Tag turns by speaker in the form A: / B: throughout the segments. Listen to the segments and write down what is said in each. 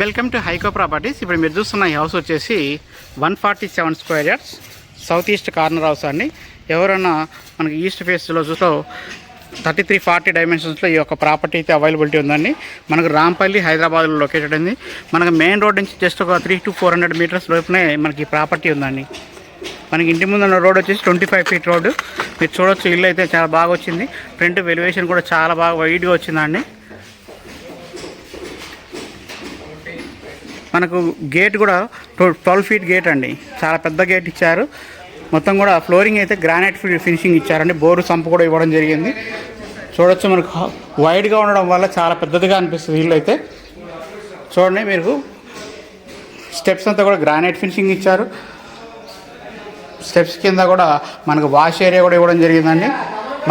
A: Welcome to హైకో properties. ఇప్పుడు మీరు చూస్తున్న ఈ హౌస్ వచ్చేసి one forty seven square yards south east corner house అండి. ఎవరైనా మనకి ఈస్ట్ ఫేస్లో చూసో థర్టీ త్రీ ఫార్టీ డైమెన్షన్స్లో ఈ యొక్క ప్రాపర్టీ అయితే అవైలబిలిటీ ఉందండి. మనకు రాంపల్లి హైదరాబాద్లో లొకేటెడ్ ఉంది మనకు మెయిన్ రోడ్ నుంచి జస్ట్ ఒక three two four hundred meters లోపునే మనకి ప్రాపర్టీ ఉందండి. మనకి ఇంటి ముందు ఉన్న రోడ్ వచ్చేసి ట్వంటీ ఫైవ్ ఫీట్ రోడ్డు మీరు చూడొచ్చు ఇల్లు అయితే చాలా బాగా వచ్చింది. ఫ్రంట్ వెలివేషన్ కూడా చాలా బాగా వైడ్గా వచ్చిందండి. మనకు గేట్ కూడా ట్వెల్వ్ ఫీట్ గేట్ అండి. చాలా పెద్ద గేట్ ఇచ్చారు. మొత్తం కూడా ఫ్లోరింగ్ అయితే గ్రానైట్ ఫినిషింగ్ ఇచ్చారండి. బోరు సంపు కూడా ఇవ్వడం జరిగింది. చూడొచ్చు మనకు వైడ్గా ఉండడం వల్ల చాలా పెద్దదిగా అనిపిస్తుంది ఇల్లు అయితే. చూడండి మీరు. స్టెప్స్ అంతా కూడా గ్రానైట్ ఫినిషింగ్ ఇచ్చారు. స్టెప్స్ కింద కూడా మనకు వాష్ ఏరియా కూడా ఇవ్వడం జరిగిందండి.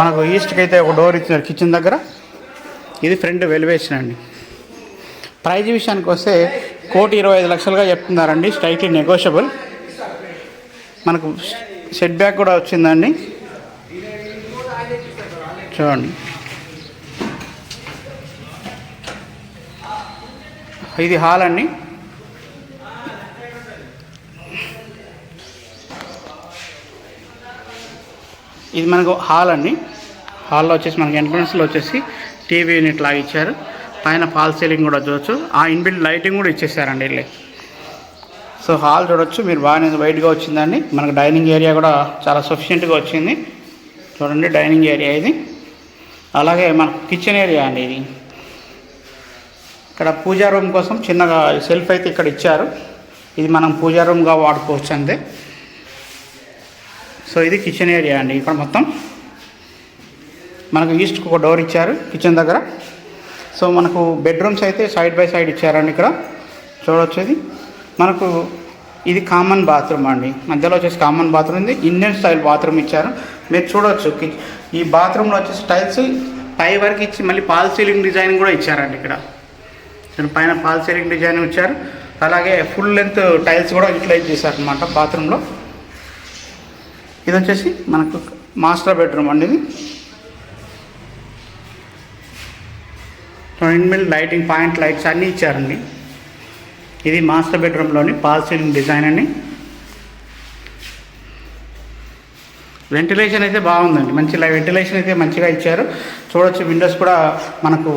A: మనకు ఈస్ట్కి అయితే ఒక డోర్ ఇచ్చినారు కిచెన్ దగ్గర. ఇది ఫ్రంట్ వెలివేషన్ అండి. ప్రైజ్ విషయానికి వస్తే కోటి ఇరవై ఐదు లక్షలుగా చెప్తున్నారండి. స్ట్రైట్లీ నెగోషియబుల్ మనకు సెట్ బ్యాక్ కూడా వచ్చిందండి. చూడండి. ఇది హాల్ అండి. ఇది మనకు హాల్ అండి. హాల్లో వచ్చేసి మనకి ఎంట్రన్స్లో వచ్చేసి టీవీ యూనిట్ లాగా ఇచ్చారు. పైన ఫాల్ సీలింగ్ కూడా చూడొచ్చు. ఆ ఇన్బిల్ లైటింగ్ కూడా ఇచ్చేసారండి వీళ్ళు సో హాల్ చూడొచ్చు. మీరు బాగానే వైట్గా వచ్చిందండి. మనకు డైనింగ్ ఏరియా కూడా చాలా సఫిషియెంట్గా వచ్చింది. చూడండి డైనింగ్ ఏరియా ఇది. అలాగే మన కిచెన్ ఏరియా అండి ఇది. ఇక్కడ పూజా రూమ్ కోసం చిన్నగా సెల్ఫ్ అయితే ఇక్కడ ఇచ్చారు. ఇది మనం పూజా రూమ్గా వాడుకోవచ్చు అంతే. సో ఇది కిచెన్ ఏరియా అండి ఇక్కడ మొత్తం. మనకు ఈస్ట్కి ఒక డోర్ ఇచ్చారు కిచెన్ దగ్గర. సో మనకు బెడ్రూమ్స్ అయితే సైడ్ బై సైడ్ ఇచ్చారండి ఇక్కడ. చూడవచ్చు ఇది మనకు ఇది కామన్ బాత్రూమ్ అండి. మధ్యలో వచ్చేసి కామన్ బాత్రూమ్ ఉంది. ఇండియన్ స్టైల్ బాత్రూమ్ ఇచ్చారు. మీరు చూడవచ్చు ఈ బాత్రూంలో వచ్చేసి టైల్స్ పై వరకు ఇచ్చి మళ్ళీ పాల్ సీలింగ్ డిజైన్ కూడా ఇచ్చారండి ఇక్కడ. ఇక్కడ పైన పాల్ సీలింగ్ డిజైన్ ఇచ్చారు. అలాగే ఫుల్ లెంత్ టైల్స్ కూడా యూటిలైజ్ చేశారనమాట బాత్రూంలో ఇది వచ్చేసి మనకు మాస్టర్ బెడ్రూమ్ అండి ఇది. మిల్ లైటింగ్ పాయింట్ లైట్స్ అన్నీ ఇచ్చారండి. ఇది మాస్టర్ బెడ్రూమ్లోని పాల్ సీలింగ్ డిజైన్ అండి. వెంటిలేషన్ అయితే బాగుందండి. మంచి వెంటిలేషన్ అయితే మంచిగా ఇచ్చారు. చూడొచ్చు విండోస్ కూడా మనకు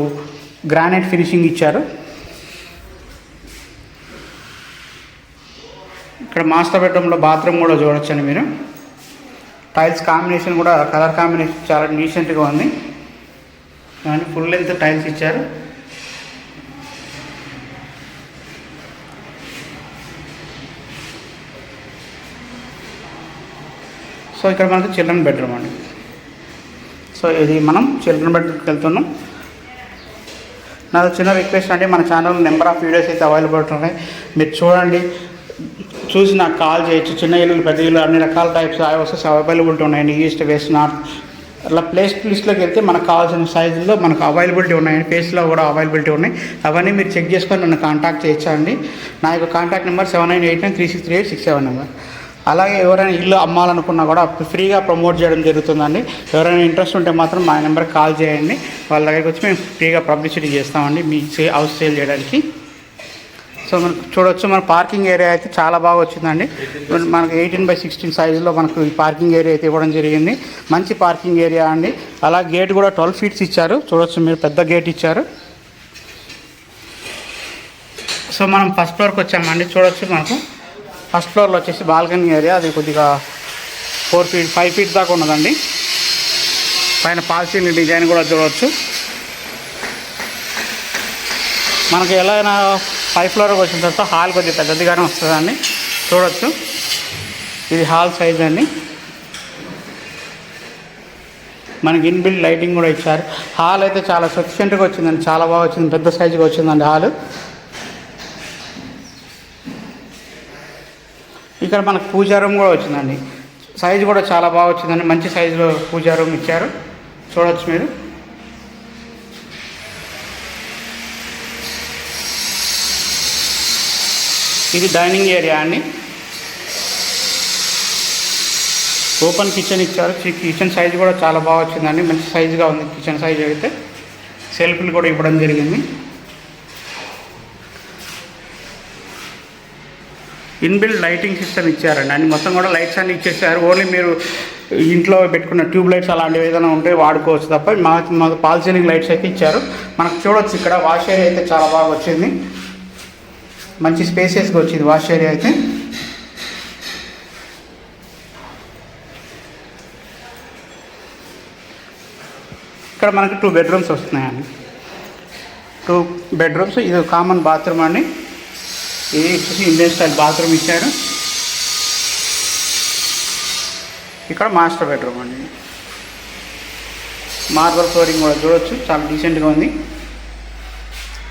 A: గ్రానైట్ ఫినిషింగ్ ఇచ్చారు. ఇక్కడ మాస్టర్ బెడ్రూమ్లో బాత్రూమ్ కూడా చూడొచ్చండి మీరు. టైల్స్ కాంబినేషన్ కూడా కలర్ కాంబినేషన్ చాలా డీసెంట్గా ఉంది. కానీ ఫుల్ లెంత్ టైల్స్ ఇచ్చారు. సో ఇక్కడ మనకు చిల్డ్రన్ బెడ్రూమ్ అండి. సో ఇది మనం చిల్డ్రన్ బెడ్రూమ్కి వెళ్తున్నాం. నాది చిన్న రిక్వెస్ట్ అండి మన ఛానల్ నెంబర్ ఆఫ్ వీడియోస్ అయితే అవైలబుల్ ఉన్నాయి మీరు చూడండి చూసి నాకు కాల్ చేయొచ్చు. చిన్న ఇల్లు పెద్ద ఇల్లు అన్ని రకాల టైప్స్ వస్తే అవైలబిలిటీ ఉన్నాయండి ఈస్ట్ వెస్ట్ నార్త్ అట్లా ప్లేస్ లిస్ట్లోకి వెళ్తే మనకు కావాల్సిన సైజుల్లో మనకు అవైలబిలిటీ ఉన్నాయండి ఫేస్లో కూడా అవైలబిలిటీ ఉన్నాయి. అవన్నీ మీరు చెక్ చేసుకొని నన్ను కాంటాక్ట్ చేయొచ్చండి నా యొక్క contact number seven nine eight nine three six three eight six seven number అలాగే ఎవరైనా ఇల్లు అమ్మాలనుకున్నా కూడా ఫ్రీగా ప్రమోట్ చేయడం జరుగుతుందండి. ఎవరైనా ఇంట్రెస్ట్ ఉంటే మాత్రం మా నెంబర్కి కాల్ చేయండి. వాళ్ళ దగ్గరికి వచ్చి మేము ఫ్రీగా పబ్లిసిటీ చేస్తామండి. మీ సే హౌస్ సేల్ చేయడానికి. సో మనకు చూడొచ్చు మన పార్కింగ్ ఏరియా అయితే చాలా బాగా వచ్చిందండి. మనకు ఎయిటీన్ బై సిక్స్టీన్ సైజులో మనకు ఈ పార్కింగ్ ఏరియా అయితే ఇవ్వడం జరిగింది. మంచి పార్కింగ్ ఏరియా అండి. అలా గేట్ కూడా ట్వెల్వ్ ఫీట్స్ ఇచ్చారు. చూడొచ్చు మీరు పెద్ద గేట్ ఇచ్చారు. సో మనం ఫస్ట్ ఫ్లోర్కి వచ్చామండి. చూడొచ్చు మనకు. ఫస్ట్ ఫ్లోర్లో వచ్చేసి బాల్కనీ ఏరియా. అది కొద్దిగా ఫోర్ ఫీట్ ఫైవ్ ఫీట్ దాకా ఉన్నదండి. పైన పాల్సీని డిజైన్ కూడా చూడవచ్చు మనకి ఎలా అయినా ఫైవ్ ఫ్లోర్కి వచ్చిన తర్వాత హాల్ కొద్దిగా పెద్దదిగానే వస్తుందండి. చూడొచ్చు. ఇది హాల్ సైజ్ అండి. మనకి ఇన్బిల్డ్ లైటింగ్ కూడా ఇచ్చారు. హాల్ అయితే చాలా సఫిషియెంట్గా వచ్చిందండి. చాలా బాగా వచ్చింది. పెద్ద సైజుగా వచ్చిందండి హాల్ ఇక్కడ మనకు పూజా రూమ్ కూడా వచ్చిందండి. సైజు కూడా చాలా బాగా వచ్చిందండి. మంచి సైజులో పూజా రూమ్ ఇచ్చారు. చూడవచ్చు మీరు. ఇది డైనింగ్ ఏరియా అండి. ఓపెన్ కిచెన్ ఇచ్చారు. కిచెన్ సైజ్ కూడా చాలా బాగా వచ్చిందండి. మంచి సైజుగా ఉంది కిచెన్ సైజ్ అయితే. సెల్ఫ్లు కూడా ఇవ్వడం జరిగింది. ఇన్బిల్డ్ లైటింగ్ సిస్టమ్ ఇచ్చారండి. అన్ని మొత్తం కూడా లైట్స్ అన్ని ఇచ్చేసారు. ఓన్లీ మీరు ఇంట్లో పెట్టుకున్న ట్యూబ్ లైట్స్ అలాంటివి ఏదైనా ఉంటే వాడుకోవచ్చు తప్ప. మా మాకు పాల్ సీలింగ్ లైట్స్ అయితే ఇచ్చారు. మనకు చూడొచ్చు ఇక్కడ. వాష్ ఏరియా అయితే చాలా బాగా వచ్చింది. మంచి స్పేసెస్గా వచ్చింది వాష్ ఏరియా అయితే. ఇక్కడ మనకి టూ బెడ్రూమ్స్ వస్తున్నాయండి. టూ బెడ్రూమ్స్ ఇది కామన్ బాత్రూమ్ అండి. ఇది వచ్చేసి ఇండియన్ స్టైల్ బాత్రూమ్ ఇచ్చారు. ఇక్కడ మాస్టర్ బెడ్రూమ్ అండి. మార్బల్ ఫ్లోరింగ్ కూడా చూడొచ్చు చాలా డీసెంట్గా ఉంది.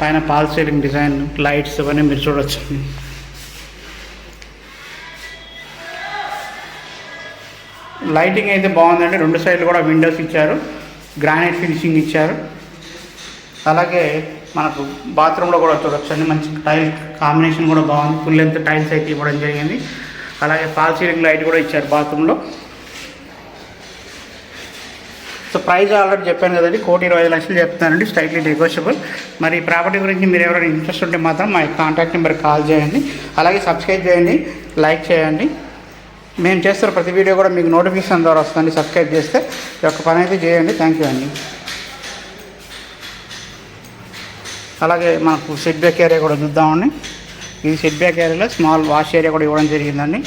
A: పైన పాల్ సీలింగ్ డిజైన్ లైట్స్ ఇవన్నీ మీరు చూడొచ్చు. లైటింగ్ అయితే బాగుందండి. రెండు సైడ్లు కూడా విండోస్ ఇచ్చారు. గ్రానైట్ ఫినిషింగ్ ఇచ్చారు. అలాగే మనకు బాత్రూంలో కూడా చూడవచ్చు అండి. మంచి టైల్ కాంబినేషన్ కూడా బాగుంది. ఫుల్ లెంత్ టైల్స్ అయితే ఇవ్వడం జరిగింది. అలాగే ఫాల్ సీలింగ్ లైట్ కూడా ఇచ్చారు బాత్రూంలో సో ప్రైస్ ఆల్రెడీ చెప్పాను కదండి కోటి ఇరవై ఐదు లక్షలు చెప్తానండి స్ట్రైట్లీ నెగోషియబుల్ మరి ఈ ప్రాపర్టీ గురించి మీరు ఎవరైనా ఇంట్రెస్ట్ ఉంటే మాత్రం మా కాంటాక్ట్ నెంబర్ కాల్ చేయండి. అలాగే సబ్స్క్రైబ్ చేయండి లైక్ చేయండి. మేము చేస్తున్న ప్రతి వీడియో కూడా మీకు నోటిఫికేషన్ ద్వారా వస్తుంది సబ్స్క్రైబ్ చేస్తే. ఈ యొక్క పని అయితే చేయండి థ్యాంక్ యూ అండి. అలాగే మనకు సెట్ బ్యాక్ ఏరియా కూడా చూద్దామండి. ఇది సెట్ బ్యాక్ ఏరియాలో స్మాల్ వాష్ ఏరియా కూడా ఇవ్వడం జరిగిందండి.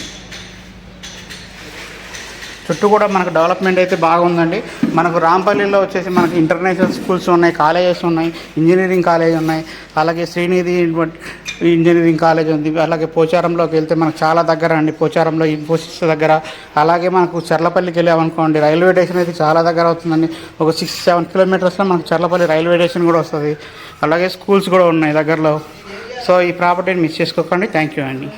A: చుట్టూ కూడా మనకు డెవలప్మెంట్ అయితే బాగుందండి. మనకు రాంపల్లిలో వచ్చేసి మనకి ఇంటర్నేషనల్ స్కూల్స్ ఉన్నాయి కాలేజెస్ ఉన్నాయి ఇంజనీరింగ్ కాలేజ్ ఉన్నాయి అలాగే శ్రీనిధి ఇంజనీరింగ్ కాలేజ్ ఉంది అలాగే పోచారంలోకి వెళ్తే మనకు చాలా దగ్గర అండి పోచారంలో ఇన్ఫోసిస్ దగ్గర అలాగే మనకు చర్లపల్లికి వెళ్ళామనుకోండి రైల్వే స్టేషన్ అయితే చాలా దగ్గర అవుతుందండి. ఒక సిక్స్ సెవెన్ కిలోమీటర్స్లో మనకు చర్లపల్లి రైల్వే స్టేషన్ కూడా వస్తుంది. అలాగే స్కూల్స్ కూడా ఉన్నాయి దగ్గరలో. సో ఈ ప్రాపర్టీని మిస్ చేసుకోకండి. థ్యాంక్ యూ అండి.